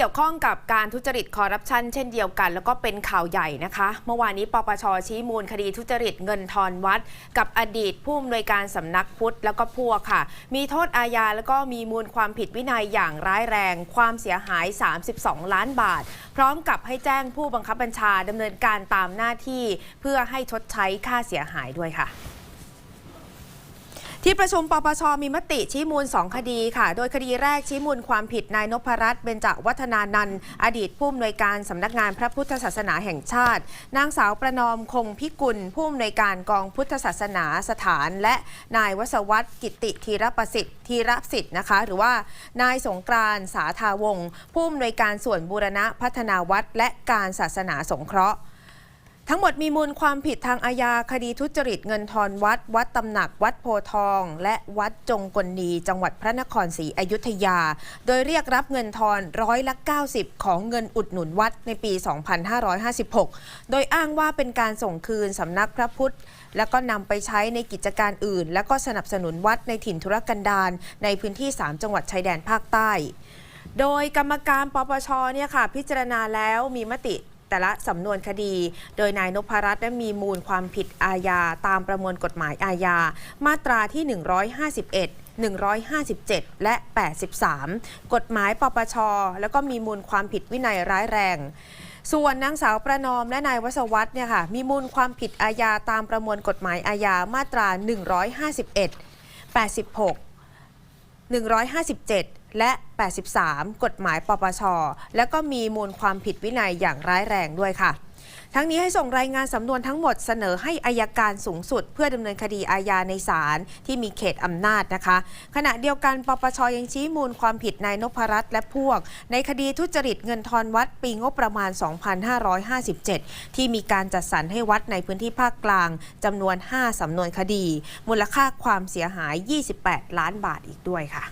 เกี่ยวข้องกับการทุจริตคอร์รัปชันเช่นเดียวกัน แล้วก็เป็นข่าวใหญ่นะคะ เมื่อวานนี้ปปชชี้มูลคดีทุจริตเงินทอนวัด กับอดีตผู้อำนวยการสำนักพุทธแล้วก็พวกค่ะ มีโทษอาญาแล้วก็มีมูลความผิดวินัยอย่างร้ายแรง ความเสียหาย 32 ล้านบาท พร้อมกับให้แจ้งผู้บังคับบัญชาดำเนินการตามหน้าที่ เพื่อให้ชดใช้ค่าเสียหายด้วยค่ะ ที่ประชุมปปชมีมติชี้มูล 2 คดีค่ะ โดยคดีแรกชี้มูลความผิดนายนพรัตน์เบญจวัฒนานันท์อดีตผู้อำนวยการสำนักงานพระพุทธศาสนาแห่งชาติ นางสาวประนอมคงพิกุล ผู้อำนวยการกองพุทธศาสนาสถาน และนายวสวัตกิติธีรประสิทธิ์ธีรสิทธิ์นะคะ หรือว่านายสงกรานสาธาวงศ์ผู้อำนวยการส่วนบูรณะพัฒนาวัดและการศาสนาสงเคราะห์ ทั้งหมดมีมูลความผิดทางอาญาคดีทุจริตเงินทอนวัด วัดตำหนัก วัดโพทอง และวัดจงกลนีจังหวัดพระนครศรีอยุธยา โดยเรียกรับเงินทอนร้อยละ 90 ของเงินอุดหนุนวัดในปี 2556 โดยอ้างว่าเป็นการส่งคืนสำนักพระพุทธ แล้วก็นำไปใช้ในกิจการอื่น แล้วก็สนับสนุนวัดในถิ่นธุรกันดารในพื้นที่ 3 จังหวัดชายแดนภาคใต้ โดยกรรมการปปชเนี่ยค่ะพิจารณาแล้วมีมติ แต่ละสำนวนคดี โดยนายนพรัตน์ได้มีมูลความผิดอาญาตามประมวลกฎหมายอาญา มาตราที่ 151 157 และ 83 กฎหมายปปช แล้วก็มีมูลความผิดวินัยร้ายแรง ส่วนนางสาวประนอมและนายวสวัตเนี่ยค่ะ มีมูลความผิดอาญาตามประมวลกฎหมายอาญามาตรา 151 86 157 และ 83 กฎหมายปปช แล้วก็มีมูลความผิดวินัยอย่างร้ายแรงด้วยค่ะ ทั้งนี้ให้ส่งรายงานสำนวนทั้งหมดเสนอให้อายการสูงสุด เพื่อดำเนินคดีอาญาในศาลที่มีเขตอำนาจนะคะ ขณะเดียวกันปปชยังชี้มูลความผิดนายนพรัตน์และพวก ในคดีทุจริตเงินทอนวัดปีงบประมาณ 2557 ที่มีการจัดสรรให้วัดในพื้นที่ภาคกลางจำนวน 5สำนวนคดี มูลค่าความเสียหาย 28 ล้านบาทอีกด้วยค่ะ